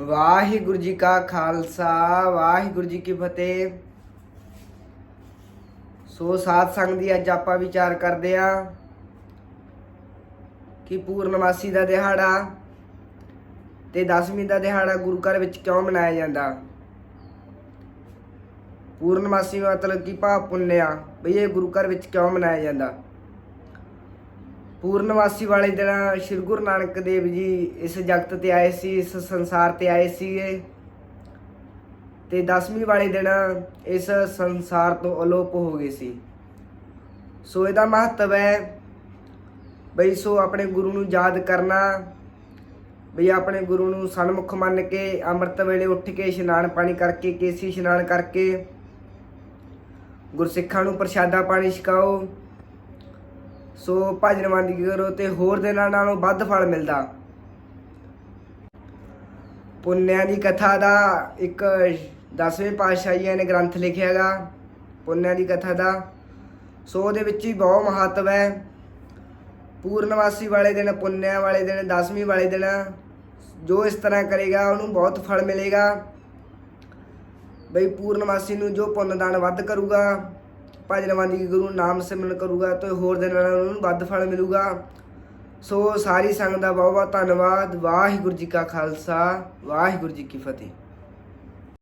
ਵਾਹਿਗੁਰੂ ਜੀ ਕਾ ਖਾਲਸਾ, ਵਾਹਿਗੁਰੂ ਜੀ ਕੀ ਫਤਿਹ। ਸੋ ਸਾਧ ਸੰਗ ਦੀ ਅੱਜ ਆਪਾਂ ਵਿਚਾਰ ਕਰਦੇ ਆ ਕਿ ਪੂਰਨਮਾਸੀ ਦਾ ਦਿਹਾੜਾ ਤੇ ਦਸਵੀਂ ਦਾ ਦਿਹਾੜਾ ਗੁਰੂ ਘਰ ਵਿੱਚ ਕਿਉਂ ਮਨਾਇਆ ਜਾਂਦਾ? ਪੂਰਨਮਾਸੀ ਮਤਲਬ ਕਿ ਭਾਵ ਪੁੰਨਿਆ ਬਈ ਇਹ ਗੁਰੂ ਘਰ ਵਿੱਚ ਕਿਉਂ ਮਨਾਇਆ ਜਾਂਦਾ? ਪੂਰਨਮਾਸੀ ਵਾਲੇ ਦਿਨ ਸ੍ਰੀ ਗੁਰੂ ਨਾਨਕ ਦੇਵ ਜੀ ਇਸ ਜਗਤ ਤੇ ਆਏ ਸੀ, ਇਸ ਸੰਸਾਰ ਤੇ ਆਏ ਸੀਗੇ। ਤੇ ਦਸਵੀਂ ਵਾਲੇ ਦਿਨ ਇਸ ਸੰਸਾਰ ਤੋਂ ਅਲੋਪ ਹੋ ਗਏ ਸੀ। ਸੋ ਇਹਦਾ ਮਹੱਤਵ ਹੈ ਬਈ ਸੋ ਆਪਣੇ ਗੁਰੂ ਨੂੰ ਯਾਦ ਕਰਨਾ, ਬਈ ਆਪਣੇ ਗੁਰੂ ਨੂੰ ਸਨਮੁਖ ਮੰਨ ਕੇ ਅੰਮ੍ਰਿਤ ਵੇਲੇ ਉੱਠ ਕੇ ਇਸ਼ਨਾਨ ਪਾਣੀ ਕਰਕੇ, ਕੇਸੀ ਇਸ਼ਨਾਨ ਕਰਕੇ, ਗੁਰਸਿੱਖਾਂ ਨੂੰ ਪ੍ਰਸ਼ਾਦਾ ਪਾਣੀ ਛਕਾਓ। ਸੋ ਭਜਨ ਬੰਦਗੀ ਕਰੋ ਤੇ ਹੋਰ ਦਿਨਾਂ ਨਾਲੋਂ ਵੱਧ ਫਲ ਮਿਲਦਾ। ਪੁੰਨਿਆਂ ਦੀ ਕਥਾ ਦਾ ਇੱਕ 10ਵੇਂ ਪਾਤਸ਼ਾਹੀਆਂ ਨੇ ਗ੍ਰੰਥ ਲਿਖਿਆਗਾ ਪੁੰਨਿਆਂ ਦੀ ਕਥਾ ਦਾ। ਸੋ ਉਹਦੇ ਵਿੱਚ ਹੀ ਬਹੁਤ ਮਹੱਤਵ ਹੈ। ਪੂਰਨਵਾਸੀ ਵਾਲੇ ਦਿਨ, ਪੁੰਨਿਆਂ ਵਾਲੇ ਦਿਨ 10ਵੀਂ ਵਾਲੇ ਦਿਨ ਜੋ ਇਸ ਤਰ੍ਹਾਂ ਕਰੇਗਾ, ਉਹਨੂੰ ਬਹੁਤ ਫਲ ਮਿਲੇਗਾ। ਬਈ ਪੂਰਨਵਾਸੀ ਨੂੰ ਜੋ ਪੁੰਨ ਦਾਨ ਵੱਧ ਕਰੂਗਾ ਭਜਨ ਬੰਦਗੀ ਗੁਰੂ ਨਾਮ ਸਿਮਰਨ ਕਰੂਗਾ ਤੇ ਹੋਰ ਦਿਨਾਂ ਨਾਲ ਉਹਨੂੰ ਵੱਧ ਫਲ ਮਿਲੂਗਾ। ਸੋ ਸਾਰੀ ਸੰਗਤ ਦਾ ਬਹੁਤ ਬਹੁਤ ਧੰਨਵਾਦ। ਵਾਹਿਗੁਰੂ ਜੀ ਕਾ ਖਾਲਸਾ, ਵਾਹਿਗੁਰੂ ਜੀ ਕੀ ਫਤਿਹ।